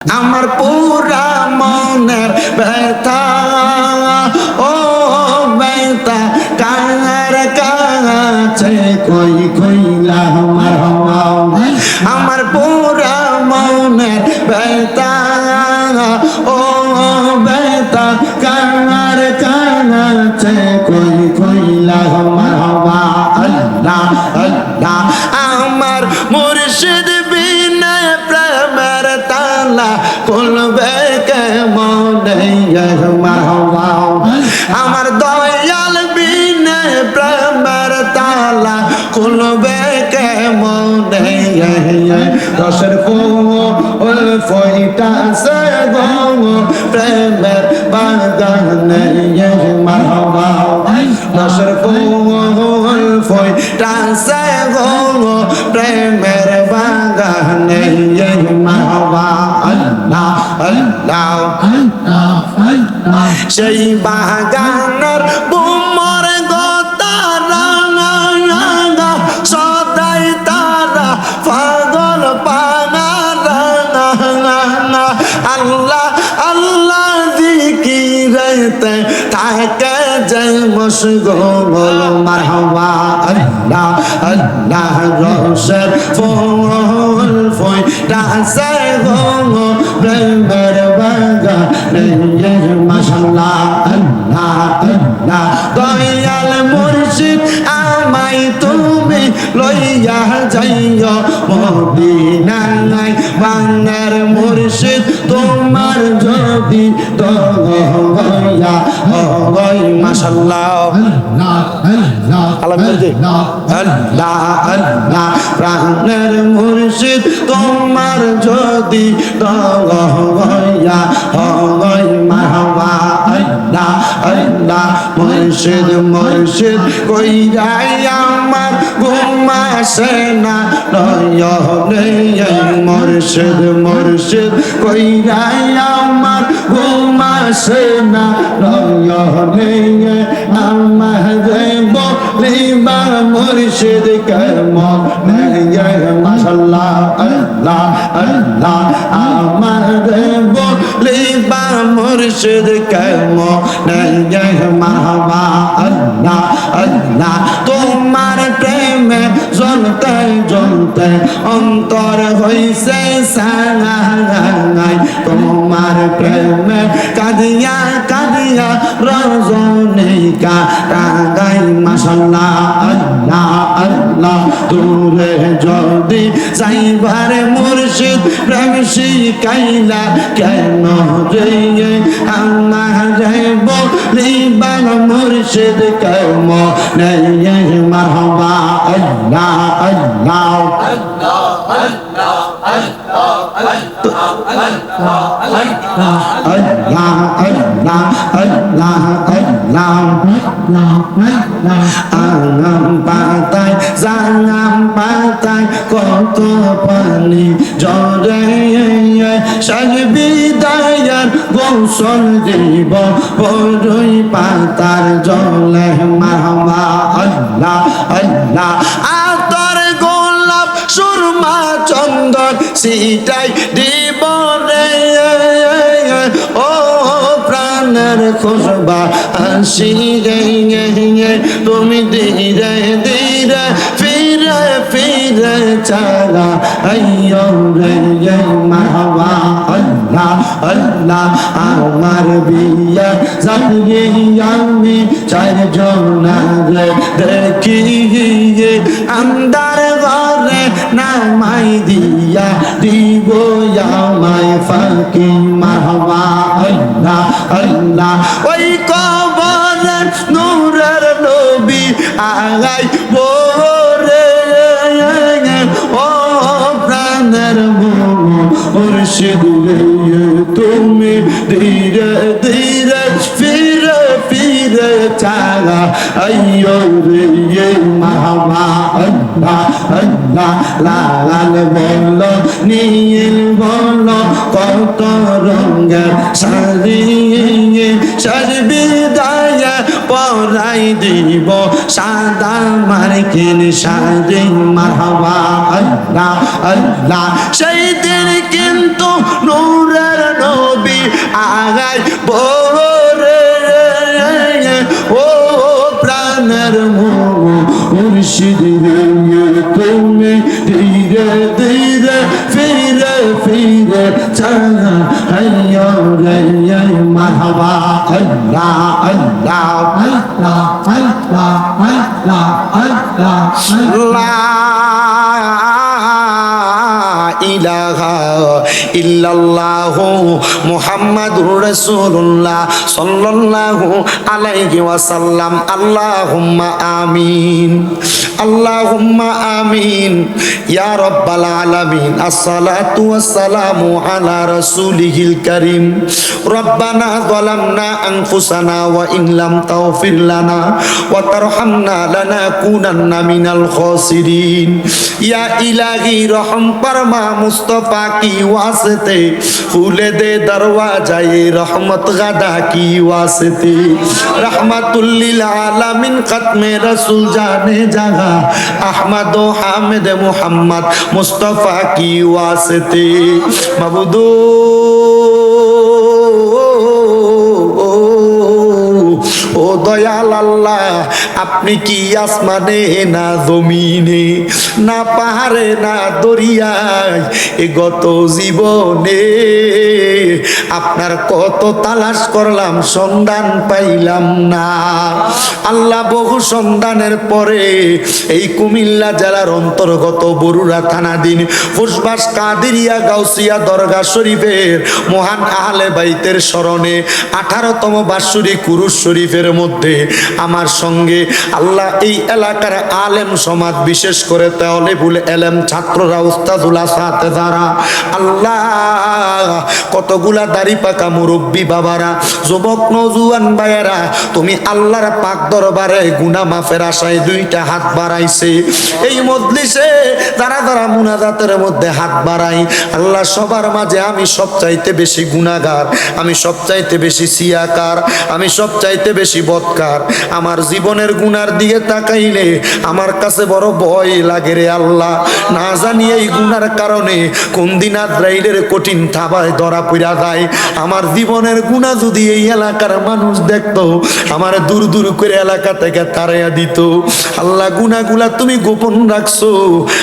আমার পুরা মনের ব্যথা, ও ব্যথা, কার কাছে? কই কইলা আমার হওয়া আমার পুরা মনের ব্যথা, ও ব্যথা, কার কাছে? কই কইলা আমার হওয়া আল্লাহ আল্লাহ আমার দয়াল বিনে প্রেমের তালা খুলবে কেমন? রসের ফুল ফইটা সে প্রেমের বাগানে রসের ফুল ফইটা সে প্রেমের বাগানে মারহবা। আল্লাহ সেই বাগানের বুমর গোতারা সদাই তারা পাগল পানা আল্লাহ আল্লাহ দিকিরতে থাকে যে মশগোল, মারহাবা, আল্লাহ আল্লাহ রসের ফুল ফুল ডাসে গো প্রেমের বাগানে মাশাল্লাহ লইয়া যাইও মদিনায় বাংলার মুর্শিদ, তোমার যদি দয়া হয় মাশাল্লাহ। প্রাণের মুর্শিদ, তোমার যদি দয়া হয় মাহবা আল্লাহ আল্লাহ, মুর্শিদ মুর্শিদ কই যায় আমার ঘুমাসে না। নয়নে মুর্শিদ মুর্শিদ কই যায় আমার ঘুমাসে না। নয়নে আমার বলিবা মুর্শিদ, কেমন মাশাল্লাহ আল্লাহ আল্লাহ, আমার মুর্শিদ কেমন? মাহবা আল্লাহ আল্লাহ তোমার প্রেমে জ্বলতে জ্বলতে অন্তর হইছে সাঙাই তোমার প্রেমে কাঁদিয়া কাঁদিয়া রজনীকা টাঙ্গাই মাসাল্লাহ আল্লাহ আল্লাহ, দূরে যদি যাইবার মুর্শিদ প্রেম শিকাইলা কেন রে আমার মুর্শিদ কেম নেই মাহবা আল্লাহ আল্লাহ আল্লাহ আল্লাহ। আল্লাহ আল্লাহ আঙাম পাতায় জাঙাম পাতায় কত পানি জরে সর্বিদায়ার গোসল দিব বড়ই পাতার জলে মাহমা আল্লাহ আল্লাহ আতর গোলাপ সুরমা চন্দন সিটাই দিব রে। ও প্রাণের খুশবা হাসি গে তুমি ধীরে ধীরে ফিরে ফিরে চালা। আইয়ো রে মাহবা আল্লাহ আল্লাহ আমার বিয়া জানিয়ে আমি চারজন রে দেখি আন্দার ঘরে নামাই দিয়া দিব আমায় ফাঁকি মাহবা আল্লাহ আল্লাহ, ওই কবরের নূরের নবী আগাই বোরে মুর্শিদ তুমি ধীরে ধীরে ফিরে ফিরে চালা আইয়ো রে মাহবা আল্লাহ আল্লাহ লাল বল, নীল বল, কত রঙের সারিয়ে সর্বিদায় পরাই দিব, সাদা মার্কিন শাড়ি মারহাবা। আল্লাহ আল্লাহ, সেই দিন কিন্তু নূরের নবী আগাই বরে ও প্রাণের মুর্শিদ তুমি ধীরে ধীরে ফিরে ফিরে চলা রে মারহাবা। আল্লাহ আল্লাহ আল্লাহ আল্লাহ আল্লাহ আল্লাহ ইলাহা ইল্লাল্লাহ মুহাম্মাদুর রাসূলুল্লাহ সাল্লাল্লাহু আলাইহি ওয়াসাল্লাম। আল্লাহুম্মা আমিন। আল্লাহুম্মা আমিন। ইয়া রাব্বাল আলামিন। আসসালাতু ওয়াসসালামু আলা রাসূলিহিল কারীম। রব্বানা যালামনা আনফুসানা ওয়া ইন লাম তাগফির লানা ওয়া তারহামনা লানাকুনান্না মিনাল খাসিরিন। ইয়া ইলাহি রহম ফরমা মুস্তফা কি ওয়াসতে? খুলে দে দরওয়াজায়ে রহমত গাদা কি ওয়াসতে? রহমাতুল্লিল আলামিন খতমে রসুল জানে জাগা। আহমদ ও হামিদ মুহাম্মদ মুস্তফা কি ওয়াসতে? মাবুদু ও দয়াল আল্লাহ, আপনি কি আসমানে না জমিনে, না পাহাড়ে, না দরিয়ায় এ গত জীবনে? আপনার কত তালাশ করলাম, সন্ধান পাইলাম না। আল্লাহ বহু সন্ধানের পরে এই কুমিল্লা জেলার অন্তর্গত বরুড়া থানাধীন ফুসবাস কাদিরিয়া গাউসিয়া দরগা শরীফের মহান আহলে বাইতের স্মরণে আঠারোতম বাৎসরিক কুরুশ শরীফের মধ্যে আমার সঙ্গে আল্লাহ এই এলাকার আলেম সমাজ, বিশেষ করে তাহলে ভুলে এলেম, ছাত্ররা উস্তাদুল্লাহ সাথে যারা আল্লাহ কতগুলা দাড়ি পাকা মুরব্বী বাবারা, যুবক নজুয়ান ভাইয়েরা, তুমি আল্লাহর পাক দরবারে গুনা মাফের আশায় দুইটা হাত বাড়াইছে। এই মজলিসে যারা যারা মুনাজাতের মধ্যে হাত বাড়াই আল্লাহ সবার মাঝে আমি সবচাইতে বেশি গুনাগার আমি সবচাইতে বেশি সিয়াকার, আমি সবচাইতে বেশি বৎকার। আমার জীবনের গুনার দিকে তাকাইলে আমার কাছে বড় ভয় লাগে রে আল্লাহ। না জানি এই গুনার কারণে কোন দিন আদ্রাইলের কঠিন থাবায় ধরা পড়া যায়। আমার জীবনের গুণা যদি এই এলাকার মানুষ দেখতো, আমার দূর দূর করে এলাকা থেকে তাড়াইয়া দিত। আল্লাহ গুনাগুলা তুমি গোপন রাখছো।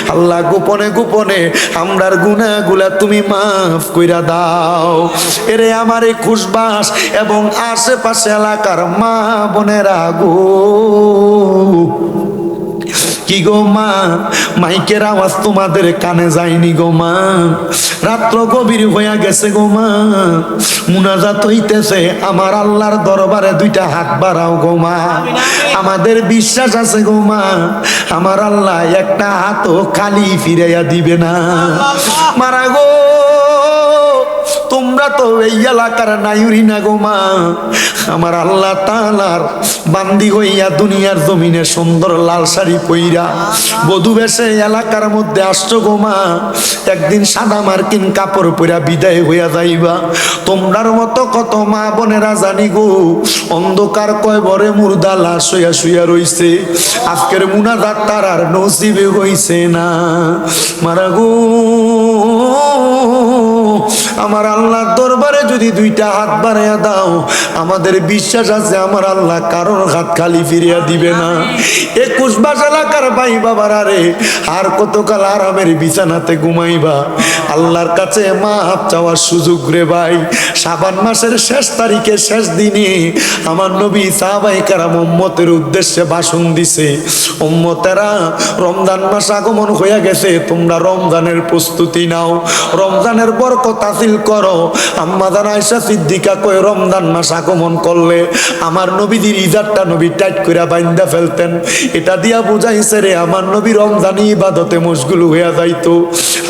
আল্লাহ, গোপনে গোপনে আমরার গুনাগুলা তুমি মাফ কইরা দাও। এরে আমার এই খুশবাস এবং আশেপাশে এলাকার মা বোনেরা গো। কি গো মা? মাইকের আওয়াজ তোমাদের কানে যায়নি গো মা। রাত্র গভীর হইয়া গেছে গো মা। মুনাজাত হইতেছে, আমার আল্লাহর দরবারে দুইটা হাত বাড়াও গো মা। আমাদের বিশ্বাস আছে গো মা, আমার আল্লাহ একটা হাতও খালি ফিরাইয়া দিবে না। মারা গো তোমরা তো এই এলাকার নাইরি না গো মা। আমার আল্লাহ তালার বান্দি হইয়া দুনিয়ার জমিনে সুন্দর লাল শাড়ি পইরা বধু বেশে এলাকার মধ্যে আসছো গো মা। একদিন সাদা মার্কিন কাপড় পইরা বিদায় হইয়া যাইবা। তোমরার মতো কত মা বোনেরা জানি গো। অন্ধকার কয় বরে মুর্দা লাশ হইয়া শুইয়া রইছে। আজকের মুনাজাত তার আর নসিবে হইছে না। মারা গো। আমার আল্লাহর দরবারে যদি দুইটা হাত বাড়াইয়া দাও, আমাদের বিশ্বাস আছে, আমার আল্লাহ কারোর হাত খালি ফিরিয়া দিবে না। একুশ বাস এলাকার ভাই বাবার আরে আর কতকাল আরামের বিছানাতে ঘুমাইবা? আল্লাহর কাছে মাপ চাওয়ার সুযোগ রে ভাই। সাবান মাসের শেষ তারিখে শেষ দিনে আমার নবী সাহাবাই কারাম উম্মতের উদ্দেশ্যে ভাষণ দিছে, উম্মতেরা, রমজান মাস আগমন হইয়া গেছে, তোমরা রমজানের প্রস্তুতি নাও। রমজানের বরকত হাসিল করো। আম্মা জান আয়সা সিদ্দিকা কই রমজান মাস আগমন করলে আমার নবীদের ইজারটা নবী টাইট করে বাইন্দা ফেলতেন। এটা দিয়া বুঝাইছে রে, আমার নবী রমজানি ইবাদতে মশগুল হইয়া যাইতো।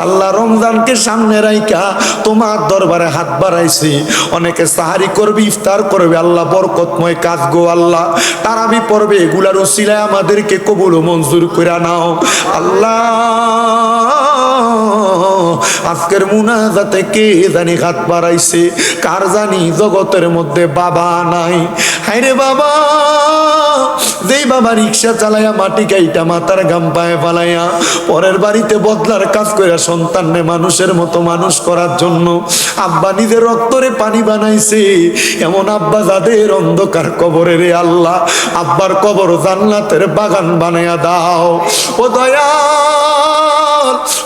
আল্লাহ রমজানকে সামনে রাইকা তোমার দরবারে হাত বাড়াইছি। অনেকে সাহারি করবে, ইফতার করবে, আল্লাহ বরকতময় কাজ গো আল্লাহ। তারাবি পড়বে, এগুলার উসিলায় আমাদেরকে কবুল মঞ্জুর করে নাও। আল্লাহ আজকের মুনাজাতে কে জানি হাত বাড়াইছে? কার জানি জগতের মধ্যে বাবা নাই? হাইরে বাবা, যেই বাবা রিক্সা চালাইয়া মাটি কাইটা মাথার গাম পায়ে ফালাইয়া পরের বাড়িতে বদলার কাজ করে সন্তাননে মানুষের মতো মানুষ করার জন্য আব্বা নিজের রক্তরে পানি বানাইছে। এমন আব্বা যাদের অন্ধকার কবরে রে আল্লাহ, আব্বার কবর জান্নাতের বাগান বানাইয়া দাও। ও দয়া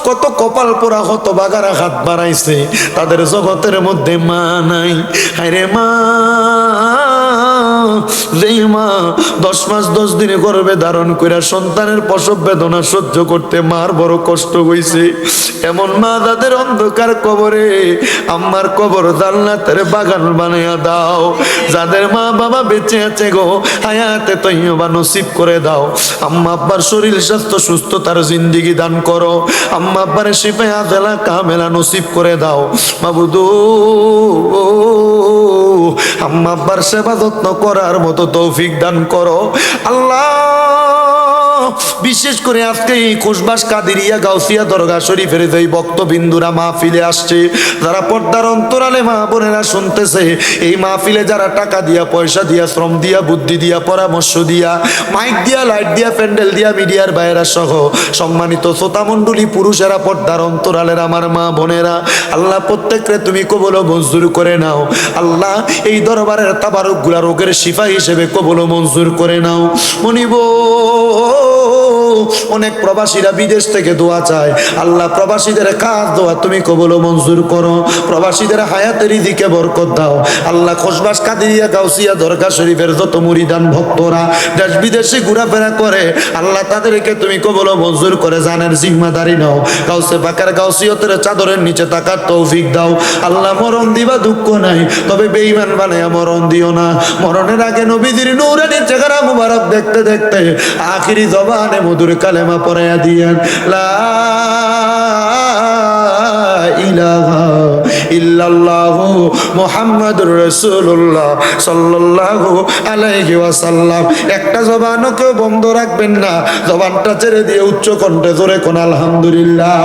কত কপাল পোড়া হত বাগারা হাত বাড়াইছে। তাদের জগতের মধ্যে মা নাই। আরে মা। যেই মা দশ মাস দশ দিনে গর্বে ধারণ করে সন্তানের প্রসব বেদনা সহ্য করতে মার বড় কষ্ট হইছে। এমন মা তাদের অন্ধকার কবরে, আম্মার কবর জান্নাতের বাগান বানাইয়া দাও। যাদের মা বাবা বেঁচে আছে গো, হায়াতে তৈবা নসিব করে দাও। আম্মা আব্বার শরীর স্বাস্থ্য সুস্থতার জিন্দিগি দান করো। আম্মা আব্বার শিফে আদেলা কামেলা নসিব করে দাও। মাবুদু, আম্মা আব্বার সেবা যত্ন করার মতো তৌফিক দান করো। আল্লাহ বিশেষ করে আজকে এই খুশবাস কাদিরিয়া গাউসিয়া দরগা শরীফের যেই বক্তবিন্দুরা মাহফিলে আসছে, যারা পর্দার অন্তরালে মা বোনেরা শুনতেছে, এই মাহফিলে যারা টাকা দিয়া, পয়সা দিয়া, শ্রম দিয়া, বুদ্ধি দিয়া, পরামর্শ দিয়া, মাইক দিয়া, লাইট দিয়া, প্যান্ডেল দিয়া, মিডিয়ার বাইরা সহ সম্মানিত শ্রোতামণ্ডলী, পুরুষেরা পর্দার অন্তরালের আমার মা বোনেরা, আল্লাহ প্রত্যেকরে তুমি কবল মঞ্জুর করে নাও। আল্লাহ এই দরবারের তাবারকগুলা রোগের শিফা হিসেবে কবল মঞ্জুর করে নাও। মনিব অনেক প্রবাসীরা বিদেশ থেকে দোয়া চায়। আল্লাহ, প্রবাসীদের কাজ দোয়া তুমি কবল মঞ্জুর করো। প্রবাসীদের হায়াতের দিকে বরকত দাও। আল্লাহ খোসবাস কাদিয়া গাউসিয়া দরগা শরীফের যত মুরিদান ভক্তরা দেশ বিদেশে ঘোরাফেরা করে, আল্লাহ তাদেরকে তুমি কবল মঞ্জুর করে জানের জিম্মাদারি নাও। গাউসে পাকার গাউসিয়তের চাদরের নিচে তাকার তৌফিক দাও। আল্লাহ, মরণ দিবা দুঃখ নাই, তবে বেঈমান বানাইয়া মরণ দিও না। মরণের আগে নবীদের নূরানি চেহারা মুবারক দেখতে দেখতে, আখিরি জবানে মধুর কালেমা পড়াইয়া দিয়ান, লা ইলাহা বন্ধ রাখবেন না। জবানটা ছেড়ে দিয়ে উচ্চ কণ্ঠে জোরে কোন আলহামদুলিল্লাহ।